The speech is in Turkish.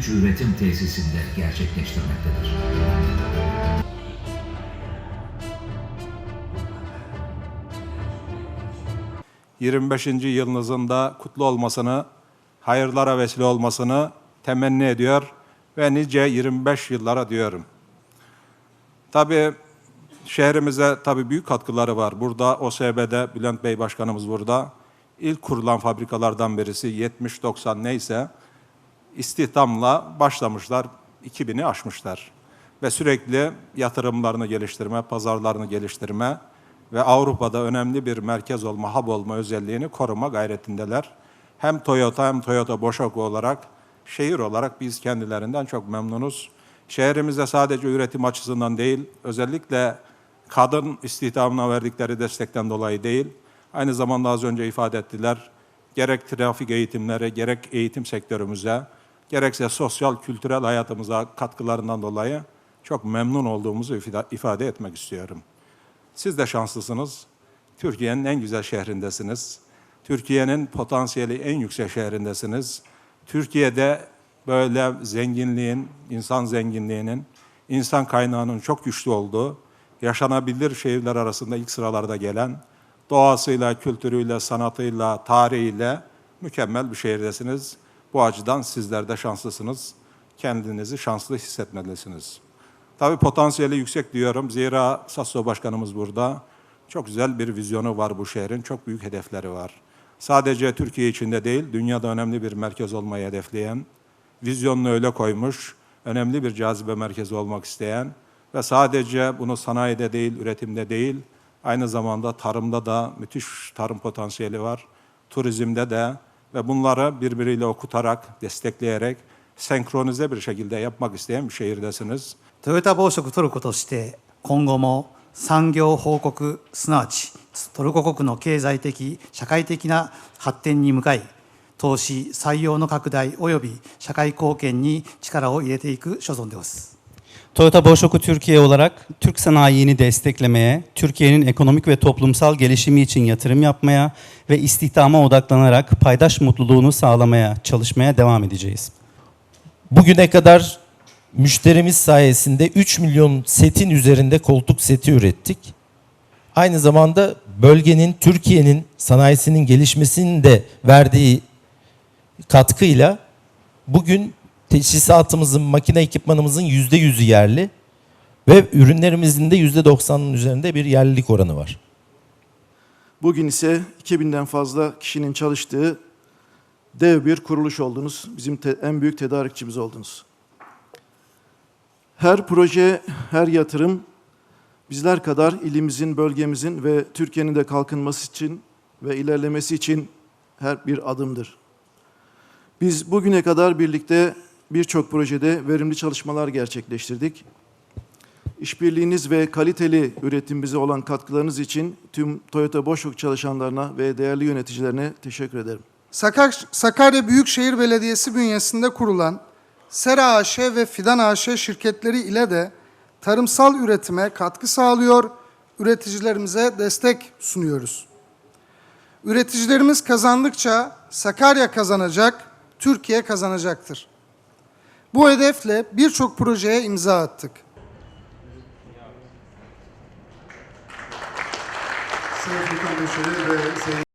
3 üretim tesisinde gerçekleştirmektedir. 25. yılınızın da kutlu olmasını, hayırlara vesile olmasını temenni ediyor ve nice 25 yıllara diyorum. Tabii şehrimize tabii büyük katkıları var. Burada OSB'de Bülent Bey Başkanımız burada. İlk kurulan fabrikalardan birisi 70-90 neyse istihdamla başlamışlar. 2000'i aşmışlar. Ve sürekli yatırımlarını geliştirme, pazarlarını geliştirme ve Avrupa'da önemli bir merkez olma, hub olma özelliğini koruma gayretindeler. Hem Toyota hem Toyota Boşoku olarak, şehir olarak biz kendilerinden çok memnunuz. Şehrimizde sadece üretim açısından değil, özellikle kadın istihdamına verdikleri destekten dolayı değil, aynı zamanda az önce ifade ettiler, gerek trafik eğitimleri, gerek eğitim sektörümüze, gerekse sosyal, kültürel hayatımıza katkılarından dolayı çok memnun olduğumuzu ifade- etmek istiyorum. Siz de şanslısınız. Türkiye'nin en güzel şehrindesiniz. Türkiye'nin potansiyeli en yüksek şehrindesiniz. Türkiye'de böyle zenginliğin, insan zenginliğinin, insan kaynağının çok güçlü olduğu, yaşanabilir şehirler arasında ilk sıralarda gelen, doğasıyla, kültürüyle, sanatıyla, tarihiyle mükemmel bir şehirdesiniz. Bu açıdan sizler de şanslısınız. Kendinizi şanslı hissetmelisiniz. Tabii potansiyeli yüksek diyorum. Zira Sasso Başkanımız burada. Çok güzel bir vizyonu var bu şehrin. Çok büyük hedefleri var. Sadece Türkiye içinde değil, dünyada önemli bir merkez olmayı hedefleyen, vizyonunu öyle koymuş, önemli bir cazibe merkezi olmak isteyen ve sadece bunu sanayide değil, üretimde değil, aynı zamanda tarımda da müthiş tarım potansiyeli var. Turizmde de ve bunları birbiriyle okutarak, destekleyerek, senkronize bir şekilde yapmak isteyen bir şehirdesiniz. トヨタ紡織トルコとして今後も産業報告すなわちトルコ国の経済的社会的な発展に向かい投資採用の拡大及び社会貢献に力を入れていく所存です。Toyota Boşoku Türkiye olarak Türk sanayini desteklemeye, Türkiye'nin ekonomik ve toplumsal gelişimi için yatırım yapmaya ve istihdama odaklanarak paydaş mutluluğunu sağlamaya çalışmaya devam edeceğiz. Bugüne kadar müşterimiz sayesinde 3 milyon setin üzerinde koltuk seti ürettik. Aynı zamanda bölgenin, Türkiye'nin sanayisinin gelişmesinin de verdiği katkıyla bugün teçhizatımızın, makine ekipmanımızın yüzde yüzü yerli ve ürünlerimizin de yüzde doksanın üzerinde bir yerlilik oranı var. Bugün ise 2000'den fazla kişinin çalıştığı dev bir kuruluş oldunuz. Bizim en büyük tedarikçimiz oldunuz. Her proje, her yatırım bizler kadar ilimizin, bölgemizin ve Türkiye'nin de kalkınması için ve ilerlemesi için her bir adımdır. Biz bugüne kadar birlikte birçok projede verimli çalışmalar gerçekleştirdik. İşbirliğiniz ve kaliteli üretimimize olan katkılarınız için tüm Toyota Boşok çalışanlarına ve değerli yöneticilerine teşekkür ederim. Sakar- Sakarya Büyükşehir Belediyesi bünyesinde kurulan Sera AŞ ve Fidan AŞ şirketleri ile de tarımsal üretime katkı sağlıyor, üreticilerimize destek sunuyoruz. Üreticilerimiz kazandıkça Sakarya kazanacak, Türkiye kazanacaktır. Bu hedefle birçok projeye imza attık. Sayın ve